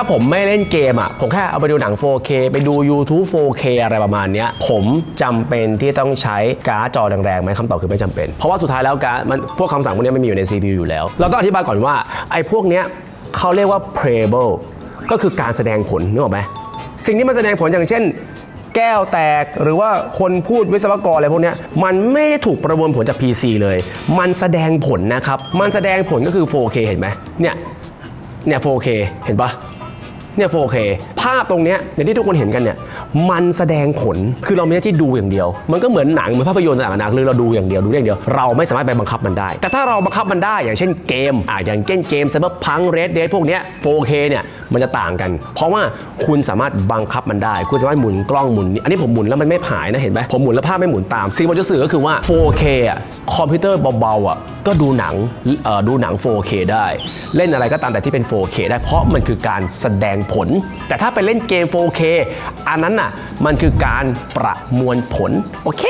ถ้าผมไม่เล่นเกมอะ ผมแค่เอาไปดูหนัง 4K ไปดู YouTube 4K อะไรประมาณเนี้ยผมจำเป็นที่ต้องใช้การ์ดจอแรงๆไหมคำตอบคือไม่จำเป็น เพราะว่าสุดท้ายแล้วการ์ดมันพวกคำสั่งพวกนี้ไม่มีอยู่ใน CPU อยู่แล้ว เราต้องอธิบายก่อนว่าไอ้พวกเนี้ยเขาเรียกว่า playable ก็คือการแสดงผลนึกออกไหมสิ่งที่มันแสดงผลอย่างเช่นแก้วแตกหรือว่าคนพูดวิศวกรอะไรพวกนี้มันไม่ได้ถูกประมวลผลจาก PC เลย มันแสดงผลนะครับ มันแสดงผลก็คือ 4K เห็นไหมเนี่ยเนี่ย 4K เห็นปะ เนี่ย 4K ภาพตรงเนี้ยอย่างที่ทุกคนเห็นกันเนี่ยมันแสดงผลคือเราไม่ได้ที่ดูอย่างเดียว มันก็เหมือนหนังเหมือนภาพยนตร์ต่างๆนะคือเราดูอย่างเดียวดูอย่างเดียว เราไม่สามารถไปบังคับมันได้ แต่ถ้าเราบังคับมันได้อย่างเช่นเกมอ่าอย่างเช่นเกมไซเบอร์พังเรดเดพวกเนี้ย 4K เนี่ยมันจะต่างกัน เพราะว่าคุณสามารถบังคับมันได้ คุณสามารถหมุนกล้องหมุนนี่อันนี้ผมหมุนแล้วมันไม่หายนะเห็นไหมผมหมุนแล้วภาพไม่หมุนตามสิ่งที่ผมจะสื่อก็คือว่า 4K อะคอมพิวเตอร์เบาๆอะ ก็ดูหนังดูหนัง 4K ได้ เล่นอะไรก็ตามแต่ที่เป็น 4K ได้เพราะมันคือการแสดงผล แต่ถ้าไปเล่นเกม 4K อันนั้นน่ะมันคือการประมวลผล โอเค